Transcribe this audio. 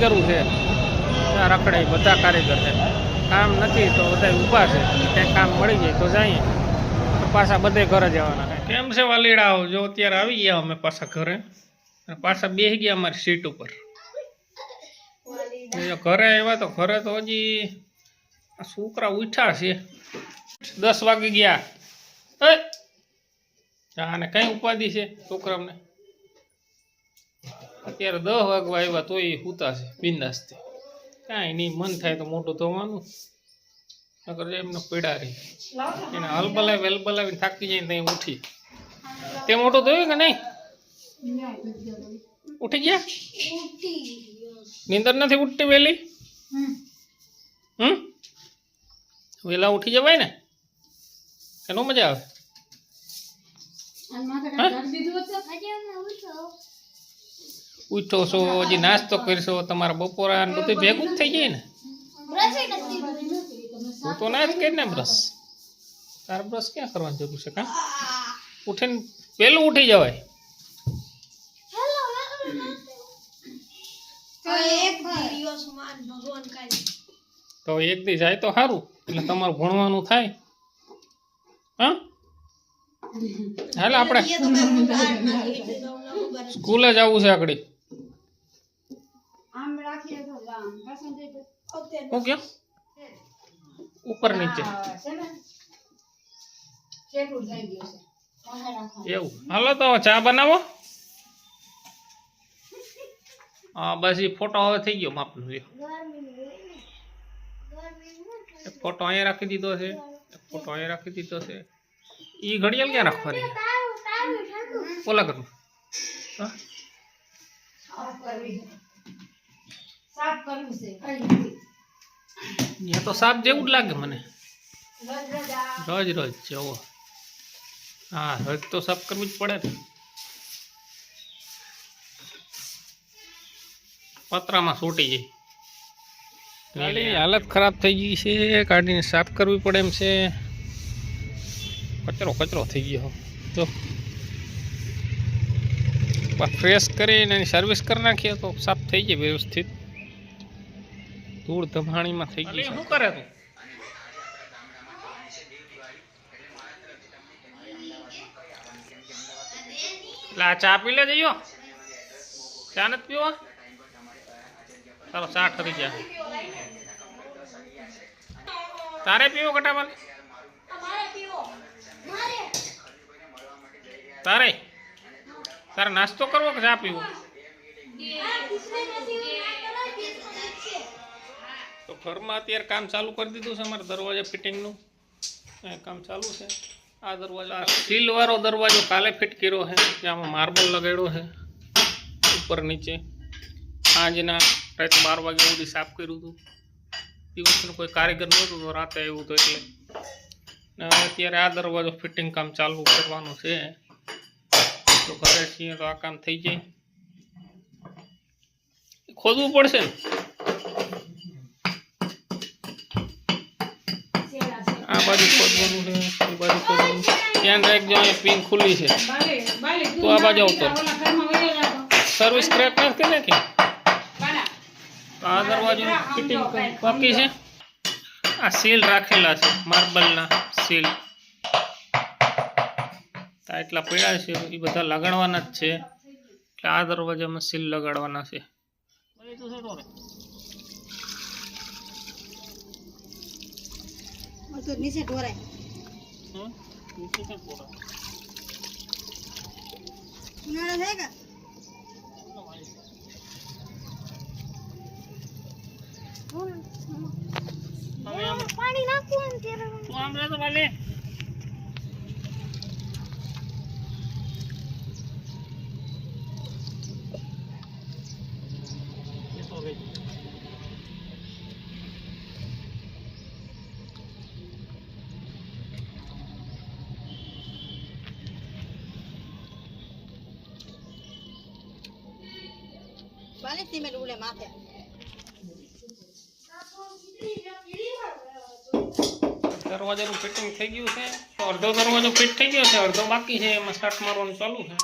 કારીગરો છે. રખડે બધા કારીગર છે. કામ નથી તો બધા ઊભા છે. ક્યાંક કામ મળી જાય તો જઈએ તો પાછા બધે ઘરે જવાના છે. કેમ છે વાલીડાઓ જો અત્યારે આવી ગયા અમે પાછા ઘરે. પાછા બેસી ગયા અમારી સીટ ઉપર. ઘરે આવ્યા તો ઘરે તો હજી છોકરા ઉઠ્યા છે. દસ વાગે ગયા. આને કઈ ઉપાધિ છે છોકરાઓને? અત્યારે દસ વાગવા આવ્યા તોય સૂતા છે, બિંદાસથી. કાંઈ નહીં, મન થાય તો મોટું ધોવાનું નકર એમને પીડા રહી. એને હલબલાવી હલબલાવીને થાકી જાય ત્યાં ઉઠી. તે મોટું થયું કે નહીં? ઉઠી ગયા? નીંદર નથી ઉઠતી વહેલી? હમ? વહેલા ઉઠી જવાય ને? એનો મજા આવે? ઉઠો છો હજી નાસ્તો કરશો તમારા બપોરા બધું ભેગું જ થઈ જાય ને. હું તો ના જ કરી ને બ્રશ તારા બ્રશ ક્યાં કરવાની જરૂર છે કા? ઉઠીને પહેલું ઉઠી જવાય. તો એક દી જાય તો સારું એટલે તમારું ભણવાનું થાય. હા? હાલ આપણે સ્કૂલે જવું છે આગળ. હું કેમ ઉપર નીચે. એવું. હાલો તો ચા બનાવો. હા, બસ એ ફોટો હવે થઈ ગયો માપનો એક ફોટો અહીંયા રાખી દીધો છે. એક ફોટો અહીંયા રાખી દીધો છે. એ ઘડિયાળ ક્યાં રાખવાની? ઓલા કરું હા? ત્યાં તો સાપ જેવું જ લાગે મને. રોજ રોજ જવો હા રોજ તો સાફ કરવી જ પડે ને. પતરામાં છૂટી જાય. ગાડી હાલત ખરાબ થઈ ગઈ છે ગાડીને સાફ કરવી પડે એમ છે. કચરો કચરો થઈ ગયો. જો. ફ્રેશ કરીને એની સર્વિસ કરી નાખીએ તો સાફ થઈ જાય વ્યવસ્થિત. ધૂળ ધમાણીમાં થઈ ગઈ શું કરે તું? એટલે ચા પી લે જઈયો ચા નથી પીવો? તારો ચા ઠરી જાય તારે પીવો કટામાં તારે? તારે નાસ્તો કરવો કે ચા પીવો? ઘરમાં અત્યારે કામ ચાલુ કરી દીધું છે અમારે દરવાજા ફિટિંગનું. કામ ચાલુ છે. આ દરવાજો, આ સ્ટીલવાળો દરવાજો કાલે ફિટ કર્યો છે. જેમાં માર્બલ લગાડ્યો છે. ઉપર નીચે. સાંજના રાત બાર વાગ્યા સુધી સાફ કર્યું હતું. દિવસનું કોઈ કારીગર નહોતું તો રાતે આવ્યું હતું એટલે. અત્યારે આ દરવાજો ફિટિંગ કામ ચાલુ કરવાનું છે. તો ઘરે છીએ તો આ કામ થઈ જાય. ખોદવું પડશે ને? આ બાજુ ખોદવાનું છે એ બાજુ ખોદવાનું ધ્યાન રાખજો અહીંયા પિન ખુલ્લી છે. તો આ બાજુ આવતો. સર્વિસ ક્રેક નથી ને કે? તો આ દરવાજો ફિટિંગ બાકી છે? આ સીલ રાખેલા છે માર્બલના સીલ આ એટલા પડ્યા છે એ બધા લગાડવાના જ છે. એટલે આ દરવાજામાં સીલ લગાડવાના છે. નીચે ઢોરાય હમ? નીચે પોળા? ઉનાળો થાય કે પાણી નાખવું ને ત્યારે તું આમ રહેતો વાલે બાલે સિમેન્ટ ઉડે માથે દરવાજાનું ફિટિંગ થઈ ગયું છે. તો અડધો દરવાજો ફિટ થઈ ગયો છે, અડધો બાકી છે, એમાં સ્ટાર્ટ મારવાનું ચાલુ છે.